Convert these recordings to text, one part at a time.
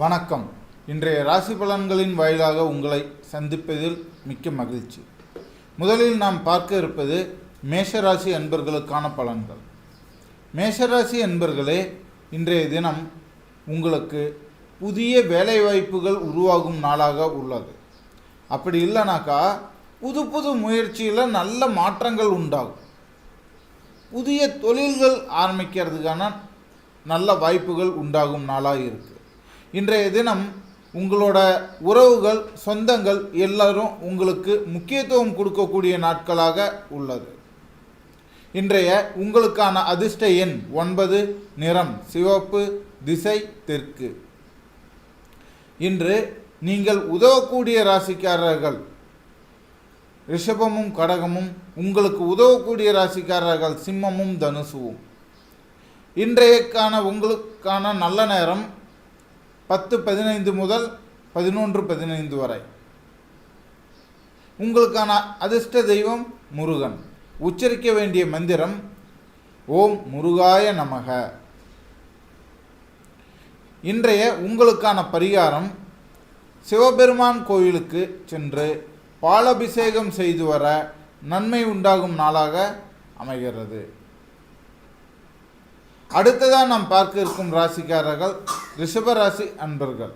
வணக்கம். இன்றைய ராசி பலன்களின் வாயிலாக உங்களை சந்திப்பதில் மிக்க மகிழ்ச்சி. முதலில் நாம் பார்க்க இருப்பது மேஷராசி அன்பர்களுக்கான பலன்கள். மேஷராசி அன்பர்களே இன்றைய தினம் உங்களுக்கு புதிய வேலைவாய்ப்புகள் உருவாகும் நாளாக உள்ளது. அப்படி இல்லைனாக்கா புது புது முயற்சியில் நல்ல மாற்றங்கள் உண்டாகும். புதிய தொழில்கள் ஆரம்பிக்கிறதுக்கான நல்ல வாய்ப்புகள் உண்டாகும் நாளாக இருக்குது இன்றைய தினம் உங்களோட உறவுகள் சொந்தங்கள் எல்லாரும் உங்களுக்கு முக்கியத்துவம் கொடுக்கக்கூடிய நாட்களாக உள்ளது. இன்றைய உங்களுக்கான அதிர்ஷ்ட எண் ஒன்பது நிறம் சிவப்பு திசை தெற்கு. இன்று நீங்கள் உதவக்கூடிய ராசிக்காரர்கள் ரிஷபமும் கடகமும் உங்களுக்கு உதவக்கூடிய ராசிக்காரர்கள் சிம்மமும் தனுசுவும். இன்றையக்கான உங்களுக்கான நல்ல நேரம் பத்து பதினைந்து முதல் பதினொன்று பதினைந்து வரை. உங்களுக்கான அதிர்ஷ்ட தெய்வம் முருகன். உச்சரிக்க வேண்டிய மந்திரம் ஓம் முருகாய நமக. இன்றைய உங்களுக்கான பரிகாரம் சிவபெருமான் கோயிலுக்கு சென்று பாலபிஷேகம் செய்து வர நன்மை உண்டாகும் நாளாக அமைகிறது. அடுத்ததாக நாம் பார்க்க இருக்கும் ராசிக்காரர்கள் ரிஷபராசி அன்பர்கள்.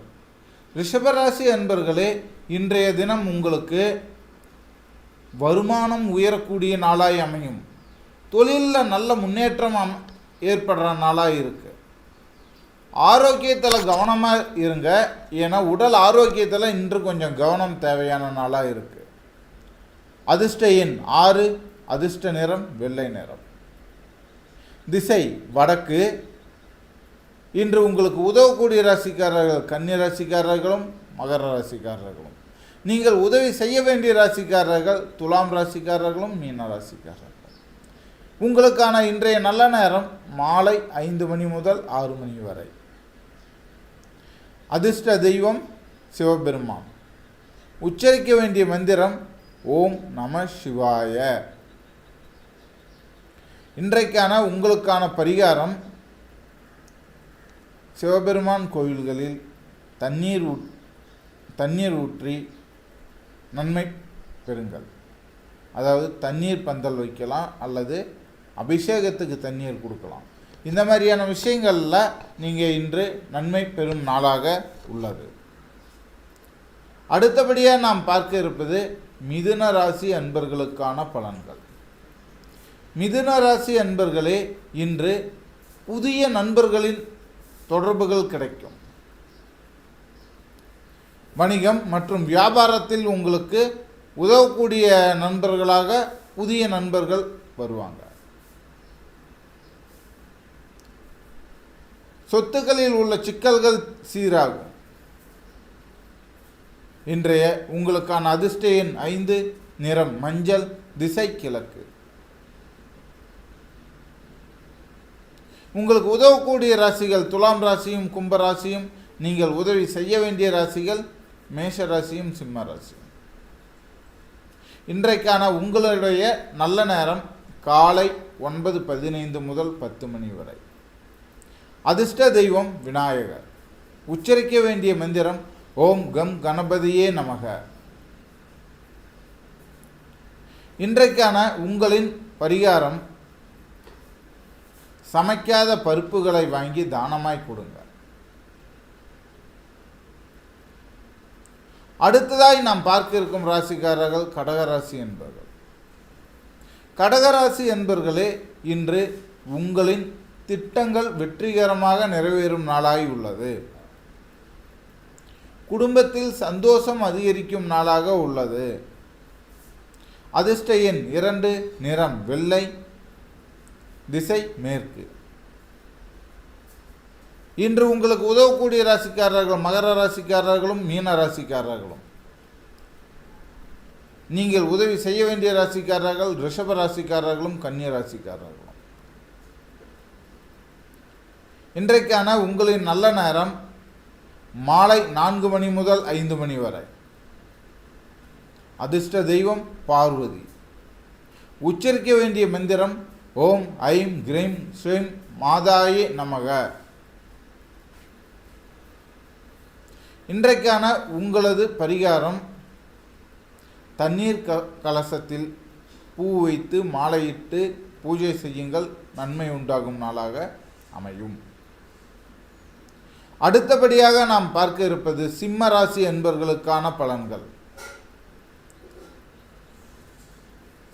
ரிஷபராசி அன்பர்களே இன்றைய தினம் உங்களுக்கு வருமானம் உயரக்கூடிய நாளாய் அமையும். தொழிலில் நல்ல முன்னேற்றம் அம் ஏற்படுற நாளாக இருக்கு. ஆரோக்கியத்தில் கவனமாக இருங்க. ஏன்னா உடல் ஆரோக்கியத்தில் இன்று கொஞ்சம் கவனம் தேவையான நாளாக இருக்குது அதிர்ஷ்ட எண் ஆறு அதிர்ஷ்ட நிறம் வெள்ளை நிறம். திசை வடக்கு. இன்று உங்களுக்கு உதவக்கூடிய ராசிக்காரர்கள் கன்னி ராசிக்காரர்களும் மகர ராசிக்காரர்களும். நீங்கள் உதவி செய்ய வேண்டிய ராசிக்காரர்கள் துலாம் ராசிக்காரர்களும் மீன ராசிக்காரர்கள். உங்களுக்கான இன்றைய நல்ல நேரம் மாலை ஐந்து மணி முதல் ஆறு மணி வரை. அதிர்ஷ்ட தெய்வம் சிவபெருமான். உச்சரிக்க வேண்டிய மந்திரம் ஓம் நம சிவாய. இன்றைக்கான உங்களுக்கான பரிகாரம் சிவபெருமான் கோயில்களில் தண்ணீர் ஊ தண்ணீர் ஊற்றி நன்மை பெறுங்கள். அதாவது தண்ணீர் பந்தல் வைக்கலாம் அல்லது அபிஷேகத்துக்கு தண்ணீர் கொடுக்கலாம். இந்த மாதிரியான விஷயங்களில் நீங்கள் இன்று நன்மை பெறும் நாளாக உள்ளது. அடுத்தபடியாக நாம் பார்க்க இருப்பது மிதுன ராசி அன்பர்களுக்கான பலன்கள். மிதுன ராசி அன்பர்களே இன்று புதிய நண்பர்களின் தொடர்புகள் கிடைக்கும். வணிகம் மற்றும் வியாபாரத்தில் உங்களுக்கு உதவக்கூடிய நண்பர்களாக புதிய நண்பர்கள் வருவாங்க. சொத்துக்களில் உள்ள சிக்கல்கள் சீராகும். இன்றைய உங்களுக்கான அதிர்ஷ்ட எண் ஐந்து நிறம் மஞ்சள் திசை கிழக்கு. உங்களுக்கு உதவக்கூடிய ராசிகள் துலாம் ராசியும் கும்ப ராசியும் நீங்கள் உதவி செய்ய வேண்டிய ராசிகள் மேஷ ராசியும் சிம்ம ராசியும். இன்றைக்கான உங்களுடைய நல்ல நேரம் காலை ஒன்பது பதினைந்து முதல் பத்து மணி வரை. அதிர்ஷ்ட தெய்வம் விநாயகர். உச்சரிக்க வேண்டிய மந்திரம் ஓம் கம் கணபதியே நமக. இன்றைக்கான உங்களின் பரிகாரம் சமைக்காத பருப்புகளை வாங்கி தானமாய் கொடுங்க. அடுத்ததாய் நாம் பார்க்க இருக்கும் ராசிக்காரர்கள் கடகராசி என்பவர்கள் கடகராசி என்பர்களே இன்று உங்களின் திட்டங்கள் வெற்றிகரமாக நிறைவேறும் நாளாய் உள்ளது. குடும்பத்தில் சந்தோஷம் அதிகரிக்கும் நாளாக உள்ளது. அதிர்ஷ்ட எண் இரண்டு நிறம் வெள்ளை திசை மேற்கு. இன்று உங்களுக்கு உதவக்கூடிய ராசிக்காரர்கள் மகர ராசிக்காரர்களும் மீன ராசிக்காரர்களும். நீங்கள் உதவி செய்ய வேண்டிய ராசிக்காரர்கள் ரிஷப ராசிக்காரர்களும் கன்னிய ராசிக்காரர்களும். இன்றைக்கான உங்களின் நல்ல நேரம் மாலை நான்கு மணி முதல் ஐந்து மணி வரை. அதிர்ஷ்ட தெய்வம் பார்வதி. உச்சரிக்க வேண்டிய மந்திரம் ஓம் ஐம் கிரீம் ஸ்ரீம் மாதாயி நமக. இன்றைக்கான உங்களது பரிகாரம் தண்ணீர் க கலசத்தில் பூ வைத்து மாலையிட்டு பூஜை செய்யுங்கள். நன்மை உண்டாகும் நாளாக அமையும். அடுத்தபடியாக நாம் பார்க்க இருப்பது சிம்ம ராசி என்பர்களுக்கான பலன்கள்.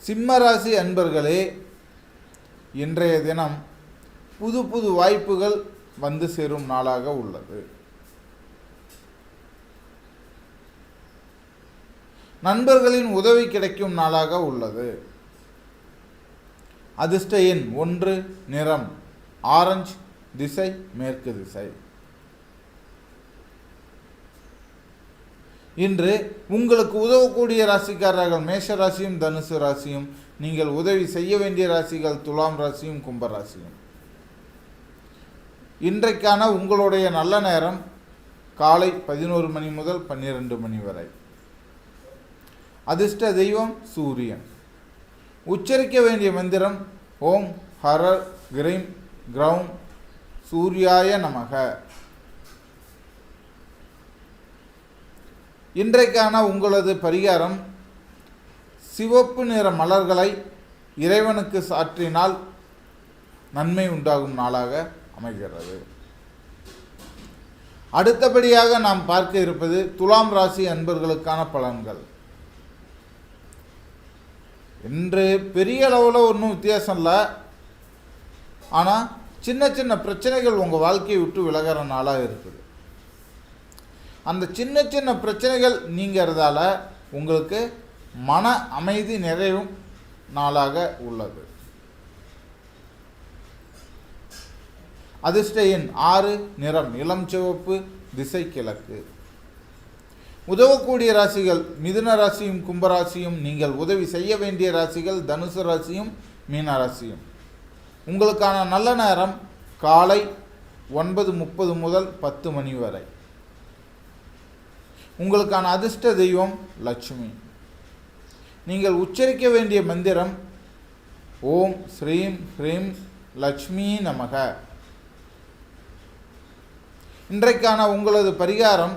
சிம்ம ராசி அன்பர்களே இன்றைய தினம் புது புது வாய்ப்புகள் வந்து சேரும் நாளாக உள்ளது. நண்பர்களின் உதவி கிடைக்கும் நாளாக உள்ளது. அதிர்ஷ்ட எண் ஒன்று நிறம் ஆரஞ்சு திசை மேற்கு திசை. இன்று உங்களுக்கு உதவக்கூடிய ராசிக்காரர்கள் மேஷ ராசியும் தனுசு ராசியும் நீங்கள் உதவி செய்ய வேண்டிய ராசிகள் துலாம் ராசியும் கும்பராசியும் இன்றைக்கான உங்களுடைய நல்ல நேரம் காலை பதினோரு மணி முதல் பன்னிரண்டு மணி வரை. அதிர்ஷ்ட தெய்வம் சூரியன். உச்சரிக்க வேண்டிய மந்திரம் ஓம் ஹர கிரீம் கிரௌம் சூர்யாய நமக. இன்றைக்கான உங்களது பரிகாரம் சிவப்பு நிற மலர்களை இறைவனுக்கு சாற்றினால் நன்மை உண்டாகும் நாளாக அமைகிறது. அடுத்தபடியாக நாம் பார்க்க இருப்பது துலாம் ராசி அன்பர்களுக்கான பலன்கள். இன்று பெரிய அளவில் ஒன்றும் வித்தியாசம் இல்லை. ஆனால் சின்ன சின்ன பிரச்சனைகள் உங்கள் வாழ்க்கையை விட்டு விலகிற நாளாக இருக்குது. அந்த சின்ன சின்ன பிரச்சனைகள் நீங்கிறதால உங்களுக்கு மன அமைதி நிறைவும் நாளாக உள்ளது. அதிர்ஷ்ட எண் ஆறு நிறம் இளம் சிவப்பு திசை கிழக்கு. உதவக்கூடிய ராசிகள் மிதுன ராசியும் கும்பராசியும் நீங்கள் உதவி செய்ய வேண்டிய ராசிகள் தனுசு ராசியும் மீன ராசியும். உங்களுக்கான நல்ல நேரம் காலை ஒன்பது முப்பது முதல் பத்து மணி வரை. உங்களுக்கான அதிர்ஷ்ட தெய்வம் லட்சுமி. நீங்கள் உச்சரிக்க வேண்டிய மந்திரம் ஓம் ஸ்ரீம் ஹ்ரீம் லட்சுமி நமக. இன்றைக்கான உங்களது பரிகாரம்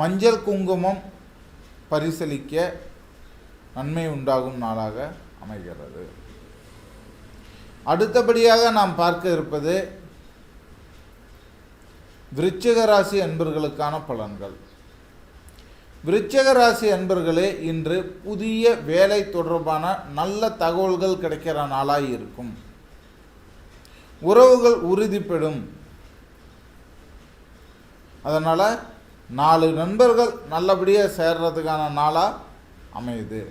மஞ்சள் குங்குமம் பரிசலிக்க நன்மை உண்டாகும் நாளாக அமைகிறது. அடுத்தபடியாக நாம் பார்க்க இருப்பது விருச்சிக ராசி அன்பர்களுக்கான பலன்கள். விருச்சக ராசி அன்பர்களே இன்று புதிய வேலை தொடர்பான நல்ல தகவல்கள் கிடைக்கிற நாளாக இருக்கும். உறவுகள் உறுதிப்படும். அதனால் நாலு நண்பர்கள் நல்லபடியாக சேர்றதுக்கான நாளாக அமையுது.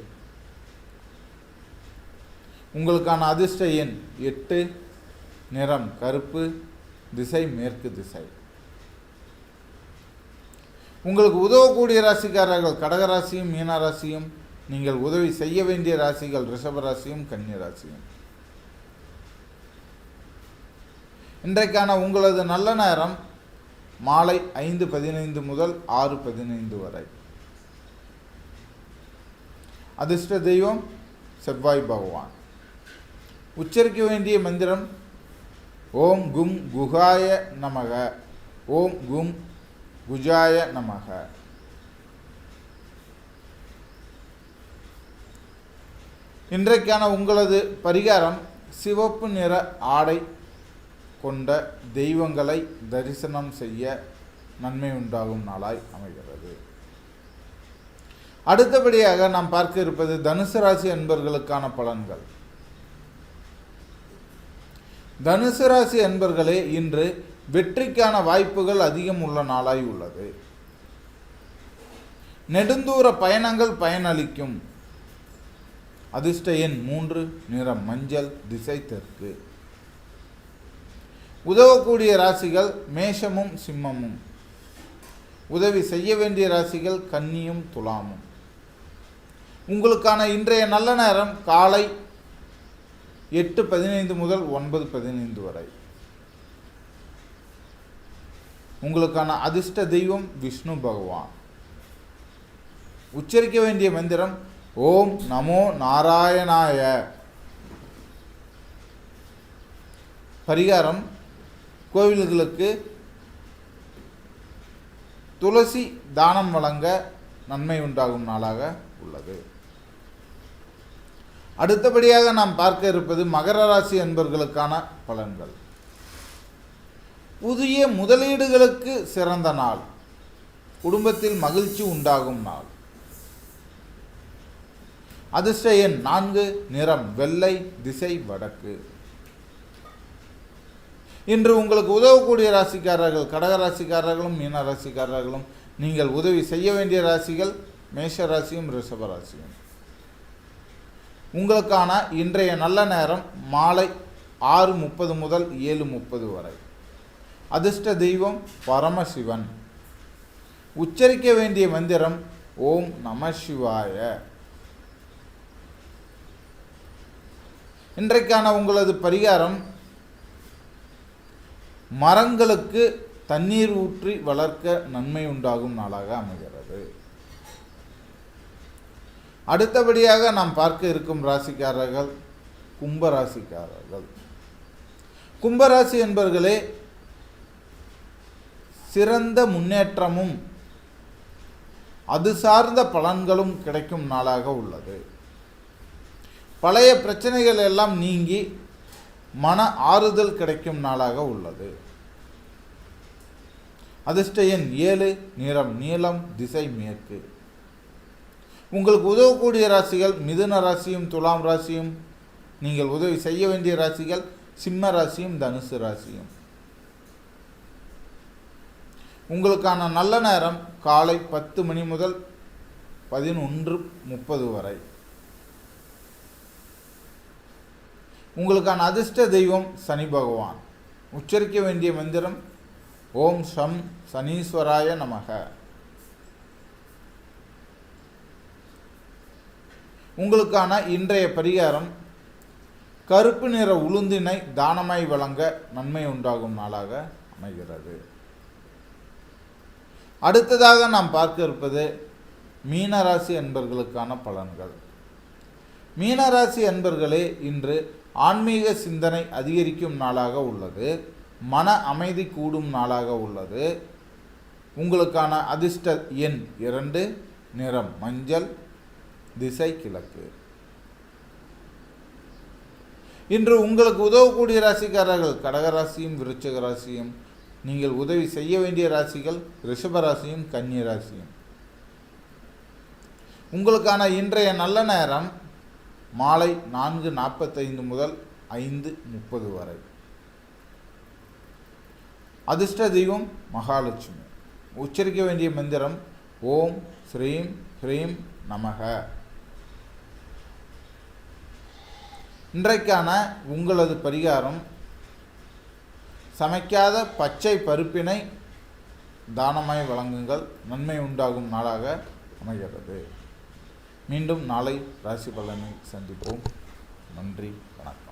உங்களுக்கான அதிர்ஷ்ட எண் எட்டு நிறம் கருப்பு திசை மேற்கு திசை. உங்களுக்கு உதவக்கூடிய ராசிக்காரர்கள் கடகராசியும் மீனராசியும் நீங்கள் உதவி செய்ய வேண்டிய ராசிகள் ரிஷபராசியும் கன்னி ராசியும் இன்றைக்கான உங்களது நல்ல நேரம் மாலை ஐந்து பதினைந்து முதல் ஆறு பதினைந்து வரை. அதிர்ஷ்ட தெய்வம் செவ்வாய் பகவான். உச்சரிக்க வேண்டிய மந்திரம் ஓம் கும் குகாய நமக. ஓம் கும் குஜாய நமக. இன்றைக்கான உங்களது பரிகாரம் சிவப்பு நிற ஆடை கொண்ட தெய்வங்களை தரிசனம் செய்ய நன்மை உண்டாகும் நாளாய் அமைகிறது. அடுத்தபடியாக நாம் பார்க்க இருப்பது தனுசு ராசி என்பர்களுக்கான பலன்கள். தனுசு ராசி என்பர்களே இன்று வெற்றிக்கான வாய்ப்புகள் அதிகம் உள்ள நாளாய் உள்ளது. நெடுந்தூர பயணங்கள் பயனளிக்கும். அதிர்ஷ்ட எண் மூன்று நிறம் மஞ்சள் திசை தெற்கு. உதவக்கூடிய ராசிகள் மேஷமும் சிம்மமும். உதவி செய்ய வேண்டிய ராசிகள் கன்னியும் துலாமும். உங்களுக்கான இன்றைய நல்ல நேரம் காலை எட்டு பதினைந்து முதல் ஒன்பது பதினைந்து வரை. உங்களுக்கான அதிர்ஷ்ட தெய்வம் விஷ்ணு பகவான். உச்சரிக்க வேண்டிய மந்திரம் ஓம் நமோ நாராயணாய. பரிகாரம் கோவில்களுக்கு துளசி தானம் வழங்க நன்மை உண்டாகும் நாளாக உள்ளது. அடுத்தபடியாக நாம் பார்க்க இருப்பது மகர ராசி என்பர்களுக்கான பலன்கள். புதிய முதலீடுகளுக்கு சிறந்த நாள். குடும்பத்தில் மகிழ்ச்சி உண்டாகும் நாள். அதிர்ஷ்ட எண் நான்கு நிறம் வெள்ளை திசை வடக்கு. இன்று உங்களுக்கு உதவக்கூடிய ராசிக்காரர்கள் கடக ராசிக்காரர்களும் மீன ராசிக்காரர்களும் நீங்கள் உதவி செய்ய வேண்டிய ராசிகள் மேஷ ராசியும் ரிஷப ராசியும். உங்களுக்கான இன்றைய நல்ல நேரம் மாலை ஆறு முப்பது முதல் ஏழு முப்பது வரை. அதிர்ஷ்ட தெய்வம் பரமசிவன். உச்சரிக்க வேண்டிய மந்திரம் ஓம் நம சிவாய. இன்றைக்கான உங்களது பரிகாரம் மரங்களுக்கு தண்ணீர் ஊற்றி வளர்க்க நன்மை உண்டாகும் நாளாக அமைகிறது. அடுத்தபடியாக நாம் பார்க்க இருக்கும் ராசிக்காரர்கள் கும்பராசிக்காரர்கள். கும்பராசி என்பவர்களே சிறந்த முன்னேற்றமும் அது சார்ந்த பலன்களும் கிடைக்கும் நாளாக உள்ளது. பழைய பிரச்சனைகள் எல்லாம் நீங்கி மன ஆறுதல் கிடைக்கும் நாளாக உள்ளது. அதிர்ஷ்ட எண் ஏழு நிறம் நீளம் திசை மேற்கு. உங்களுக்கு உதவக்கூடிய ராசிகள் மிதுன ராசியும் துலாம் ராசியும் நீங்கள் உதவி செய்ய வேண்டிய ராசிகள் சிம்ம ராசியும் தனுசு ராசியும். உங்களுக்கான நல்ல நேரம் காலை பத்து மணி முதல் பதினொன்று முப்பது வரை. உங்களுக்கான அதிர்ஷ்ட தெய்வம் சனி பகவான். உச்சரிக்க வேண்டிய மந்திரம் ஓம் சம் சனீஸ்வராய நமக. உங்களுக்கான இன்றைய பரிகாரம் கருப்பு நிற உளுந்தினை தானமாய் வழங்க நன்மை உண்டாகும் நாளாக அமைகிறது. அடுத்ததாக நாம் பார்க்க இருப்பது மீனராசி அன்பர்களுக்கான பலன்கள். மீனராசி அன்பர்களே இன்று ஆன்மீக சிந்தனை அதிகரிக்கும் நாளாக உள்ளது. மன அமைதி கூடும் நாளாக உள்ளது. உங்களுக்கான அதிர்ஷ்ட எண் இரண்டு நிறம் மஞ்சள் திசை கிழக்கு. இன்று உங்களுக்கு உதவக்கூடிய ராசிக்காரர்கள் கடகராசியும் விருச்சக ராசியும் நீங்கள் உதவி செய்ய வேண்டிய ராசிகள் ரிஷபராசியும் கன்னி ராசியும் உங்களுக்கான இன்றைய நல்ல நேரம் மாலை நான்கு நாற்பத்தைந்து முதல் ஐந்து முப்பது வரை. அதிர்ஷ்ட தெய்வம் மகாலட்சுமி. உச்சரிக்க வேண்டிய மந்திரம் ஓம் ஸ்ரீம் ஹ்ரீம் நமக. இன்றைக்கான உங்களது பரிகாரம் சமைக்காத பச்சை பருப்பினை தானமாய் வழங்குங்கள். நன்மை உண்டாகும் நாளாக அமைகிறது. மீண்டும் நாளை ராசி பலனை சந்திப்போம். நன்றி வணக்கம்.